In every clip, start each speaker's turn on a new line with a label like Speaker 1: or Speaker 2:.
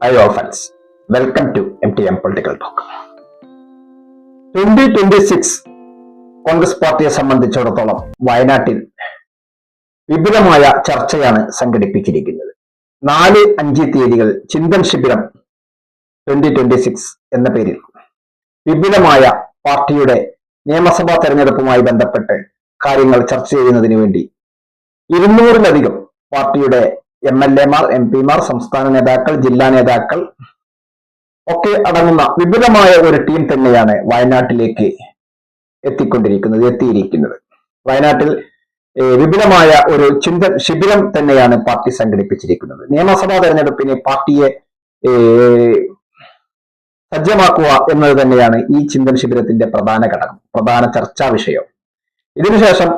Speaker 1: Hi friends welcome to M T M political talk twenty twenty six Congress പാർട്ടിയെ സംബന്ധിച്ചിടത്തോളം വയനാട്ടിൽ വിപുലമായ ചർച്ചയാണ് സംഘടിപ്പിച്ചിരിക്കുന്നത്. നാല് അഞ്ച് തീയതികൾ Chintan Shibiram twenty twenty six എന്ന പേരിൽ വിപുലമായ പാർട്ടിയുടെ നിയമസഭാ തെരഞ്ഞെടുപ്പുമായി ബന്ധപ്പെട്ട് കാര്യങ്ങൾ ചർച്ച ചെയ്യുന്നതിന് വേണ്ടി ഇരുന്നൂറിലധികം പാർട്ടിയുടെ എം എൽ എമാർ എം പിമാർ സംസ്ഥാന നേതാക്കൾ ജില്ലാ നേതാക്കൾ ഒക്കെ അടങ്ങുന്ന വിപുലമായ ഒരു ടീം തന്നെയാണ് വയനാട്ടിലേക്ക് എത്തിക്കൊണ്ടിരിക്കുന്നത് എത്തിയിരിക്കുന്നത്. വയനാട്ടിൽ വിപുലമായ ഒരു ചിന്ത ശിബിരം തന്നെയാണ് പാർട്ടി സംഘടിപ്പിച്ചിരിക്കുന്നത്. നിയമസഭാ തെരഞ്ഞെടുപ്പിന് പാർട്ടിയെ സജ്ജമാക്കുക എന്നത് തന്നെയാണ് ഈ ചിന്തൻ ശിബിരത്തിന്റെ പ്രധാന ഘടകം പ്രധാന ചർച്ചാ വിഷയം. ഇതിനുശേഷം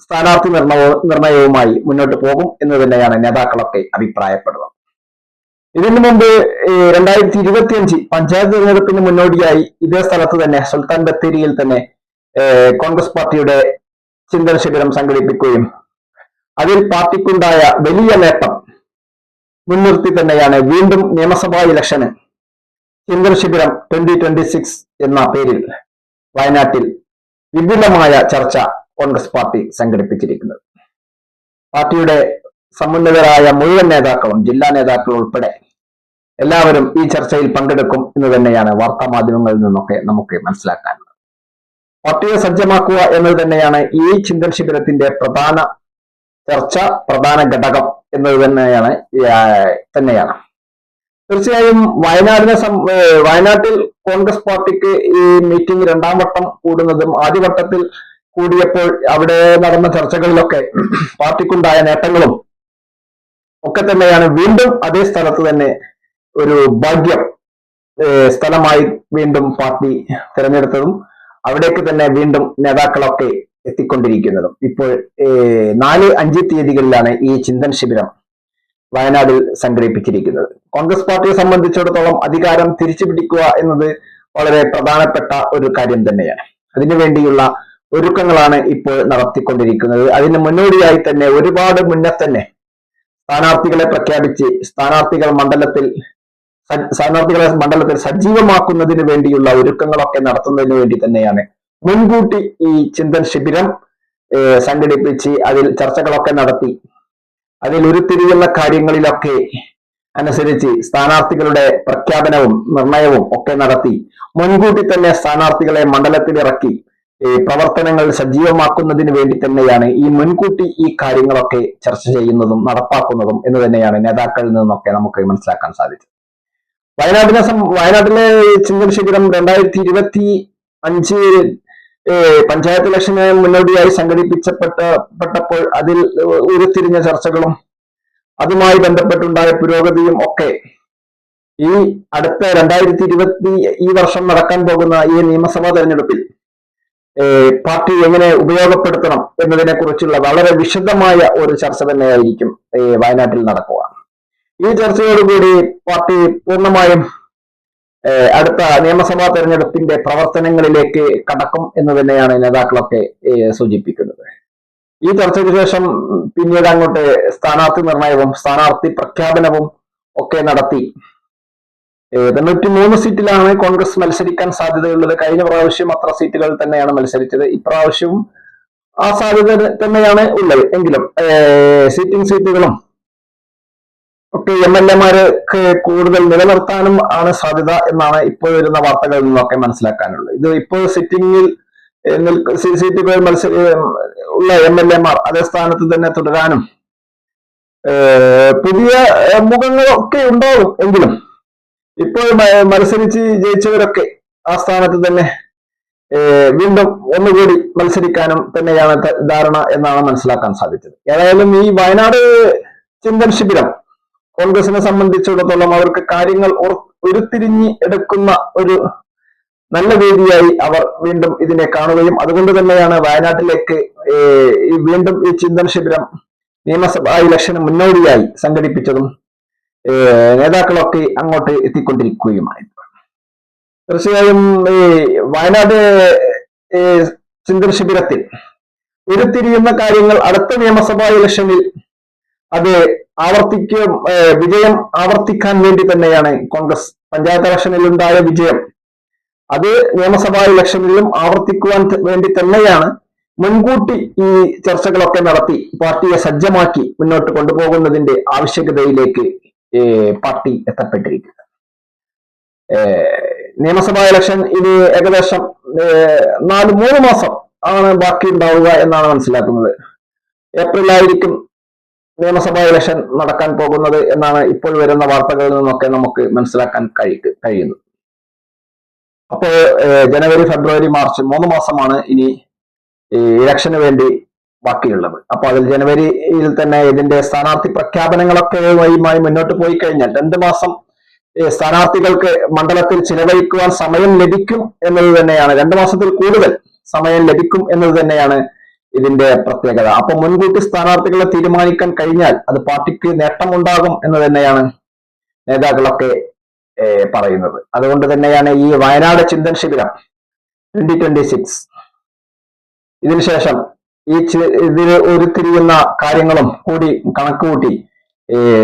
Speaker 1: സ്ഥാനാർത്ഥി നിർണയവും നിർണയവുമായി മുന്നോട്ട് പോകും എന്ന് തന്നെയാണ് നേതാക്കളൊക്കെ അഭിപ്രായപ്പെടുന്നത്. ഇതിനു മുമ്പ് രണ്ടായിരത്തി ഇരുപത്തിയഞ്ച് പഞ്ചായത്ത് തിരഞ്ഞെടുപ്പിന് മുന്നോടിയായി ഇതേ സ്ഥലത്ത് തന്നെ സുൽത്താൻ ബത്തേരിയിൽ തന്നെ കോൺഗ്രസ് പാർട്ടിയുടെ ചിന്തന ശിബിരം സംഘടിപ്പിക്കുകയും അതിൽ പാർട്ടിക്കുണ്ടായ വലിയ നേട്ടം മുൻനിർത്തി തന്നെയാണ് വീണ്ടും നിയമസഭാ ഇലക്ഷന് Chintana Shibiram twenty twenty six എന്ന പേരിൽ വയനാട്ടിൽ വിപുലമായ ചർച്ച കോൺഗ്രസ് പാർട്ടി സംഘടിപ്പിച്ചിരിക്കുന്നത്. പാർട്ടിയുടെ സമുന്നതരായ മുഴുവൻ നേതാക്കളും ജില്ലാ നേതാക്കളും ഉൾപ്പെടെ എല്ലാവരും ഈ ചർച്ചയിൽ പങ്കെടുക്കും എന്ന് തന്നെയാണ് വാർത്താ മാധ്യമങ്ങളിൽ നിന്നൊക്കെ നമുക്ക് മനസ്സിലാക്കാനുള്ളത്. പാർട്ടിയെ സജ്ജമാക്കുക എന്നത് തന്നെയാണ് ഈ ചിന്തൻ ശിബിരത്തിന്റെ പ്രധാന ചർച്ച പ്രധാന ഘടകം എന്നത് തന്നെയാണ് തന്നെയാണ്. തീർച്ചയായും വയനാടിനെ വയനാട്ടിൽ കോൺഗ്രസ് പാർട്ടിക്ക് ഈ മീറ്റിംഗ് രണ്ടാം വട്ടം കൂടുന്നതും ആദ്യ വട്ടത്തിൽ കൂടിയപ്പോൾ അവിടെ നടന്ന ചർച്ചകളിലൊക്കെ പാർട്ടിക്കുണ്ടായ നേട്ടങ്ങളും ഒക്കെ തന്നെയാണ് വീണ്ടും അതേ സ്ഥലത്ത് തന്നെ ഒരു ഭാഗ്യം സ്ഥലമായി വീണ്ടും പാർട്ടി തിരഞ്ഞെടുത്തതും അവിടേക്ക് തന്നെ വീണ്ടും നേതാക്കളൊക്കെ എത്തിക്കൊണ്ടിരിക്കുന്നതും. ഇപ്പോൾ നാല് അഞ്ച് തീയതികളിലാണ് ഈ ചിന്തൻ ശിബിരം വയനാടിൽ സംഘടിപ്പിച്ചിരിക്കുന്നത്. കോൺഗ്രസ് പാർട്ടിയെ സംബന്ധിച്ചിടത്തോളം അധികാരം തിരിച്ചു പിടിക്കുക എന്നത് വളരെ പ്രധാനപ്പെട്ട ഒരു കാര്യം തന്നെയാണ്. അതിനുവേണ്ടിയുള്ള ഒരുക്കങ്ങളാണ് ഇപ്പോൾ നടത്തിക്കൊണ്ടിരിക്കുന്നത്. അതിന് മുന്നോടിയായി തന്നെ ഒരുപാട് മുന്നേ തന്നെ സ്ഥാനാർത്ഥികളെ പ്രഖ്യാപിച്ച് സ്ഥാനാർത്ഥികൾ മണ്ഡലത്തിൽ സ്ഥാനാർത്ഥികളെ മണ്ഡലത്തിൽ സജീവമാക്കുന്നതിന് വേണ്ടിയുള്ള ഒരുക്കങ്ങളൊക്കെ നടത്തുന്നതിന് വേണ്ടി തന്നെയാണ്. മുൻകൂട്ടി ഈ ചിന്തൻ ശിബിരം സംഘടിപ്പിച്ച് അതിൽ ചർച്ചകളൊക്കെ നടത്തി. അതിൽ ഉരുത്തിരിയുന്ന കാര്യങ്ങളിലൊക്കെ അനുസരിച്ച് സ്ഥാനാർത്ഥികളുടെ പ്രഖ്യാപനവും നിർണയവും ഒക്കെ നടത്തി. മുൻകൂട്ടി തന്നെ സ്ഥാനാർത്ഥികളെ ഈ പ്രവർത്തനങ്ങൾ സജീവമാക്കുന്നതിന് വേണ്ടി തന്നെയാണ് ഈ മുൻകൂട്ടി ഈ കാര്യങ്ങളൊക്കെ ചർച്ച ചെയ്യുന്നതും നടപ്പാക്കുന്നതും എന്ന് തന്നെയാണ് നേതാക്കളിൽ നിന്നൊക്കെ നമുക്ക് മനസ്സിലാക്കാൻ സാധിച്ചത്. വയനാട്ടിനെ വയനാട്ടിലെ ചിന്തൻ ശിബിരം രണ്ടായിരത്തി ഇരുപത്തി അഞ്ച് പഞ്ചായത്ത് ഇലക്ഷന് മുന്നോടിയായി സംഘടിപ്പിച്ചപ്പെട്ടപ്പോൾ അതിൽ ഉരുത്തിരിഞ്ഞ ചർച്ചകളും അതുമായി ബന്ധപ്പെട്ടുണ്ടായ പുരോഗതിയും ഒക്കെ ഈ അടുത്ത രണ്ടായിരത്തി ഇരുപത്തി ഈ വർഷം നടക്കാൻ പോകുന്ന ഈ നിയമസഭാ തെരഞ്ഞെടുപ്പിൽ പാർട്ടി എങ്ങനെ ഉപയോഗപ്പെടുത്തണം എന്നതിനെ കുറിച്ചുള്ള വളരെ വിശദമായ ഒരു ചർച്ച തന്നെയായിരിക്കും വയനാട്ടിൽ നടക്കുക ഈ ചർച്ചയോടുകൂടി പാർട്ടി പൂർണമായും അടുത്ത നിയമസഭാ തെരഞ്ഞെടുപ്പിന്റെ പ്രവർത്തനങ്ങളിലേക്ക് കടക്കും എന്ന് തന്നെയാണ് നേതാക്കളൊക്കെ സൂചിപ്പിക്കുന്നത്. ഈ ചർച്ചയ്ക്ക് ശേഷം പിന്നീട് അങ്ങോട്ട് സ്ഥാനാർത്ഥി നിർണയവും സ്ഥാനാർത്ഥി പ്രഖ്യാപനവും ഒക്കെ നടത്തി തൊണ്ണൂറ്റി മൂന്ന് സീറ്റിലാണ് കോൺഗ്രസ് മത്സരിക്കാൻ സാധ്യതയുള്ളത്. കഴിഞ്ഞ പ്രാവശ്യം അത്ര സീറ്റുകൾ തന്നെയാണ് മത്സരിച്ചത്. ഇപ്രാവശ്യവും ആ സാധ്യത തന്നെയാണ് ഉള്ളത്. എങ്കിലും സീറ്റിംഗ് സീറ്റുകളും ഒക്കെ എം എൽ എമാർക്ക് കൂടുതൽ നിലനിർത്താനും ആണ് സാധ്യത എന്നാണ് ഇപ്പോൾ വരുന്ന വാർത്തകളിൽ നിന്നൊക്കെ മനസ്സിലാക്കാനുള്ളത്. ഇത് ഇപ്പോൾ സിറ്റിംഗിൽ സീറ്റുകൾ മത്സരി ഉള്ള എം എൽ എമാർ അതേ സ്ഥാനത്ത് തന്നെ തുടരാനും പുതിയ മുഖങ്ങളൊക്കെ ഉണ്ടാവും എങ്കിലും ഇപ്പോൾ മത്സരിച്ച് ജയിച്ചവരൊക്കെ ആ സ്ഥാനത്ത് തന്നെ വീണ്ടും ഒന്നുകൂടി മത്സരിക്കാനും തന്നെയാണ് ധാരണ എന്നാണ് മനസ്സിലാക്കാൻ സാധിച്ചത്. ഏതായാലും ഈ വയനാട് ചിന്തൻ ശിബിരം കോൺഗ്രസിനെ സംബന്ധിച്ചിടത്തോളം അവർക്ക് കാര്യങ്ങൾ ഉരുത്തിരിഞ്ഞ് എടുക്കുന്ന ഒരു നല്ല വേദിയായി അവർ വീണ്ടും ഇതിനെ കാണുകയും അതുകൊണ്ട് തന്നെയാണ് വയനാട്ടിലേക്ക് ഈ വീണ്ടും ഈ ചിന്തൻ ശിബിരം നിയമസഭാ ഇലക്ഷന് മുന്നോടിയായി സംഘടിപ്പിച്ചതും നേതാക്കളൊക്കെ അങ്ങോട്ട് എത്തിക്കൊണ്ടിരിക്കുകയുമാണ് തീർച്ചയായും ഈ വയനാട് ഈ ചിന്തന ശിബിരത്തിൽ ഉരുത്തിരിയുന്ന കാര്യങ്ങൾ അടുത്ത നിയമസഭാ ഇലക്ഷനിൽ അത് ആവർത്തിക്കും വിജയം ആവർത്തിക്കാൻ വേണ്ടി തന്നെയാണ് കോൺഗ്രസ് പഞ്ചായത്ത് ഇലക്ഷനിൽ ഉണ്ടായ വിജയം. അത് നിയമസഭാ ഇലക്ഷനിലും ആവർത്തിക്കുവാൻ വേണ്ടി തന്നെയാണ് മുൻകൂട്ടി ഈ ചർച്ചകളൊക്കെ നടത്തി പാർട്ടിയെ സജ്ജമാക്കി മുന്നോട്ട് കൊണ്ടുപോകുന്നതിന്റെ ആവശ്യകതയിലേക്ക് പാർട്ടി എത്തപ്പെട്ടിരിക്കുന്നത്. നിയമസഭാ ഇലക്ഷൻ ഇത് ഏകദേശം നാല് മൂന്ന് മാസം ആണ് ബാക്കി ഉണ്ടാവുക എന്നാണ് മനസ്സിലാക്കുന്നത്. ഏപ്രിൽ ഏപ്രിലായിരിക്കും നിയമസഭാ ഇലക്ഷൻ നടക്കാൻ പോകുന്നത് എന്നാണ് ഇപ്പോൾ വരുന്ന വാർത്തകളിൽ നിന്നൊക്കെ നമുക്ക് മനസ്സിലാക്കാൻ കഴി കഴിയുന്നത്. അപ്പോൾ ജനുവരി ഫെബ്രുവരി മാർച്ച് മൂന്ന് മാസമാണ് ഇനി ഇലക്ഷന് വേണ്ടി ബാക്കിയുള്ളത്. അപ്പൊ അതിൽ ജനുവരിയിൽ തന്നെ ഇതിന്റെ സ്ഥാനാർത്ഥി പ്രഖ്യാപനങ്ങളൊക്കെ വഴിയുമായി മുന്നോട്ട് പോയി കഴിഞ്ഞാൽ രണ്ട് മാസം സ്ഥാനാർത്ഥികൾക്ക് മണ്ഡലത്തിൽ ചിലവഴിക്കുവാൻ സമയം ലഭിക്കും എന്നത് തന്നെയാണ്. രണ്ട് മാസത്തിൽ കൂടുതൽ സമയം ലഭിക്കും എന്നത് തന്നെയാണ് ഇതിന്റെ പ്രത്യേകത. അപ്പൊ മുൻകൂട്ടി സ്ഥാനാർത്ഥികളെ തീരുമാനിക്കാൻ കഴിഞ്ഞാൽ അത് പാർട്ടിക്ക് നേട്ടമുണ്ടാകും എന്ന് തന്നെയാണ് നേതാക്കളൊക്കെ പറയുന്നത്. അതുകൊണ്ട് തന്നെയാണ് ഈ Wayanad Chintan Shibiram twenty twenty six ഇതിനുശേഷം ഈ ഇതിൽ ഉരുത്തിരിയുന്ന കാര്യങ്ങളും കൂടി കണക്കുകൂട്ടി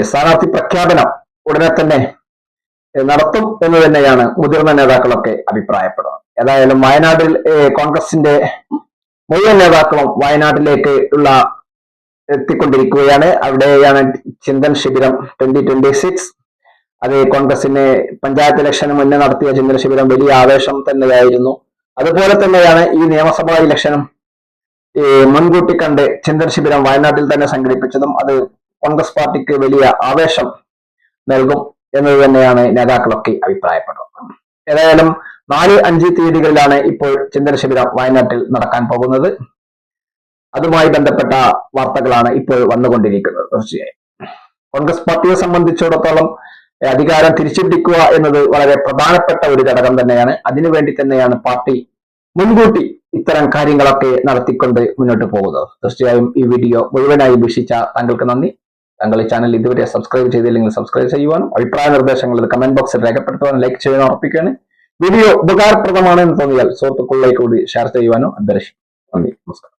Speaker 1: സ്ഥാനാർത്ഥി പ്രഖ്യാപനം ഉടനെ തന്നെ നടത്തും എന്ന് തന്നെയാണ് മുതിർന്ന നേതാക്കളൊക്കെ അഭിപ്രായപ്പെടുന്നത്. ഏതായാലും വയനാട്ടിൽ കോൺഗ്രസിന്റെ മുഴുവൻ നേതാക്കളും വയനാട്ടിലേക്ക് ഉള്ള എത്തിക്കൊണ്ടിരിക്കുകയാണ്. അവിടെയാണ് Chintan Shibiram twenty twenty six അത് കോൺഗ്രസിന് പഞ്ചായത്ത് ഇലക്ഷന് മുന്നേ നടത്തിയ ചിന്തൻ ശിബിരം വലിയ ആവേശം തന്നെയായിരുന്നു. അതുപോലെ തന്നെയാണ് ഈ നിയമസഭാ ഇലക്ഷനും മുൻകൂട്ടി കണ്ട് ചിന്തൻ ശിബിരം വയനാട്ടിൽ തന്നെ സംഘടിപ്പിച്ചതും അത് കോൺഗ്രസ് പാർട്ടിക്ക് വലിയ ആവേശം നൽകും എന്നത് തന്നെയാണ് നേതാക്കളൊക്കെ അഭിപ്രായപ്പെടുന്നത് ഏതായാലും നാല് അഞ്ച് തീയതികളിലാണ് ഇപ്പോൾ ചിന്തന ശിബിരം വയനാട്ടിൽ നടക്കാൻ പോകുന്നത്. അതുമായി ബന്ധപ്പെട്ട വാർത്തകളാണ് ഇപ്പോൾ വന്നുകൊണ്ടിരിക്കുന്നത്. തീർച്ചയായും. കോൺഗ്രസ് പാർട്ടിയെ സംബന്ധിച്ചിടത്തോളം അധികാരം തിരിച്ചുപിടിക്കുക എന്നത് വളരെ പ്രധാനപ്പെട്ട ഒരു ഘടകം തന്നെയാണ്. അതിനുവേണ്ടി തന്നെയാണ് പാർട്ടി മുൻകൂട്ടി ഇത്തരം കാര്യങ്ങളൊക്കെ നടത്തിക്കൊണ്ട് മുന്നോട്ട് പോകുന്നത് തീർച്ചയായും ഈ വീഡിയോ മുഴുവനായി വീക്ഷിച്ച താങ്കൾക്ക് നന്ദി. താങ്കൾ ഈ ചാനൽ ഇതുവരെ സബ്സ്ക്രൈബ് ചെയ്തില്ലെങ്കിൽ സബ്സ്ക്രൈബ് ചെയ്യുവാനും അഭിപ്രായ നിർദ്ദേശങ്ങൾ കമന്റ് ബോക്സിൽ രേഖപ്പെടുത്തുവാനും ലൈക്ക് ചെയ്യാനും ഉറപ്പിക്കുകയാണ്. വീഡിയോ ഉപകാരപ്രദമാണെന്ന് തോന്നിയാൽ സുഹൃത്തുക്കളിലേക്ക് കൂടി ഷെയർ ചെയ്യുവാനും അഭ്യർത്ഥിക്കും നന്ദി. നമസ്കാരം.